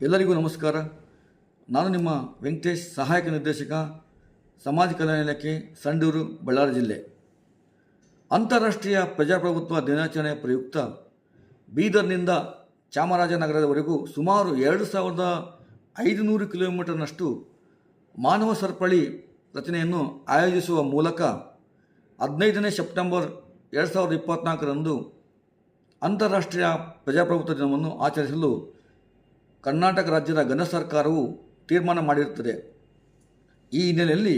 ಎಲ್ಲರಿಗೂ ನಮಸ್ಕಾರ. ನಾನು ನಿಮ್ಮ ವೆಂಕಟೇಶ್ ಸಹಾಯಕ ನಿರ್ದೇಶಕ, ಸಮಾಜ ಕಲ್ಯಾಣ ಇಲಾಖೆ, ಸಂಡೂರು, ಬಳ್ಳಾರಿ ಜಿಲ್ಲೆ. ಅಂತಾರಾಷ್ಟ್ರೀಯ ಪ್ರಜಾಪ್ರಭುತ್ವ ದಿನಾಚರಣೆ ಪ್ರಯುಕ್ತ ಬೀದರ್ನಿಂದ ಚಾಮರಾಜನಗರದವರೆಗೂ ಸುಮಾರು ಎರಡು ಸಾವಿರದ ಐದುನೂರು ಕಿಲೋಮೀಟರ್ನಷ್ಟು ಮಾನವ ಸರಪಳಿ ರಚನೆಯನ್ನು ಆಯೋಜಿಸುವ ಮೂಲಕ ಹದಿನೈದನೇ ಸೆಪ್ಟೆಂಬರ್ ಎರಡು ಸಾವಿರದ ಇಪ್ಪತ್ತ್ನಾಲ್ಕರಂದು ಅಂತಾರಾಷ್ಟ್ರೀಯ ಪ್ರಜಾಪ್ರಭುತ್ವ ದಿನವನ್ನು ಆಚರಿಸಲು ಕರ್ನಾಟಕ ರಾಜ್ಯದ ಘನ ಸರ್ಕಾರವು ತೀರ್ಮಾನ ಮಾಡಿರುತ್ತದೆ. ಈ ಹಿನ್ನೆಲೆಯಲ್ಲಿ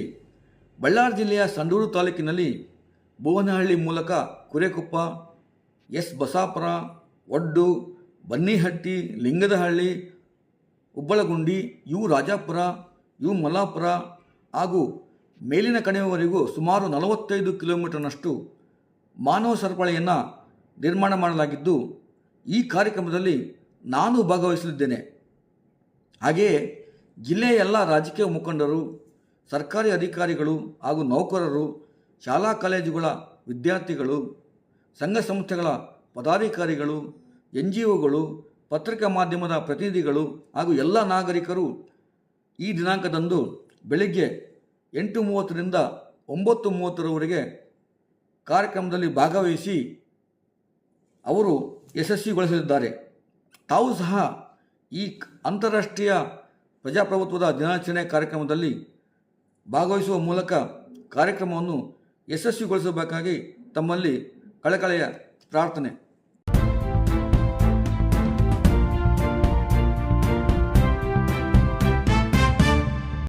ಬಳ್ಳಾರಿ ಜಿಲ್ಲೆಯ ಸಂಡೂರು ತಾಲೂಕಿನಲ್ಲಿ ಭುವನಹಳ್ಳಿ ಮೂಲಕ Kurekoppa, S Basapura, Oddu, Bannihatti, Lingadahalli Ubbalagundi U Rajapura, U Mallapura ಹಾಗೂ ಮೇಲಿನ ಕಣಿವೆವರೆಗೂ ಸುಮಾರು ನಲವತ್ತೈದು ಕಿಲೋಮೀಟರ್ನಷ್ಟು ಮಾನವ ಸರಪಳಿಯನ್ನು ನಿರ್ಮಾಣ ಮಾಡಲಾಗಿದ್ದು, ಈ ಕಾರ್ಯಕ್ರಮದಲ್ಲಿ ನಾನು ಭಾಗವಹಿಸಲಿದ್ದೇನೆ. ಹಾಗೆಯೇ ಜಿಲ್ಲೆಯ ಎಲ್ಲ ರಾಜಕೀಯ ಮುಖಂಡರು, ಸರ್ಕಾರಿ ಅಧಿಕಾರಿಗಳು ಹಾಗೂ ನೌಕರರು, ಶಾಲಾ ಕಾಲೇಜುಗಳ ವಿದ್ಯಾರ್ಥಿಗಳು, ಸಂಘ ಸಂಸ್ಥೆಗಳ ಪದಾಧಿಕಾರಿಗಳು ಎನ್ ಜಿ ಒಗಳು ಪತ್ರಿಕಾ ಮಾಧ್ಯಮದ ಪ್ರತಿನಿಧಿಗಳು ಹಾಗೂ ಎಲ್ಲ ನಾಗರಿಕರು ಈ ದಿನಾಂಕದಂದು ಬೆಳಿಗ್ಗೆ ಎಂಟು ಮೂವತ್ತರಿಂದ ಒಂಬತ್ತು ಮೂವತ್ತರವರೆಗೆ ಕಾರ್ಯಕ್ರಮದಲ್ಲಿ ಭಾಗವಹಿಸಿ ಅವರು ಯಶಸ್ವಿಗೊಳಿಸಲಿದ್ದಾರೆ. ತಾವು ಸಹ ಈ ಅಂತಾರಾಷ್ಟ್ರೀಯ ಪ್ರಜಾಪ್ರಭುತ್ವದ ದಿನಾಚರಣೆ ಕಾರ್ಯಕ್ರಮದಲ್ಲಿ ಭಾಗವಹಿಸುವ ಮೂಲಕ ಕಾರ್ಯಕ್ರಮವನ್ನು ಯಶಸ್ವಿಗೊಳಿಸಬೇಕಾಗಿ ತಮ್ಮಲ್ಲಿ ಕಳಕಳೆಯ ಪ್ರಾರ್ಥನೆ.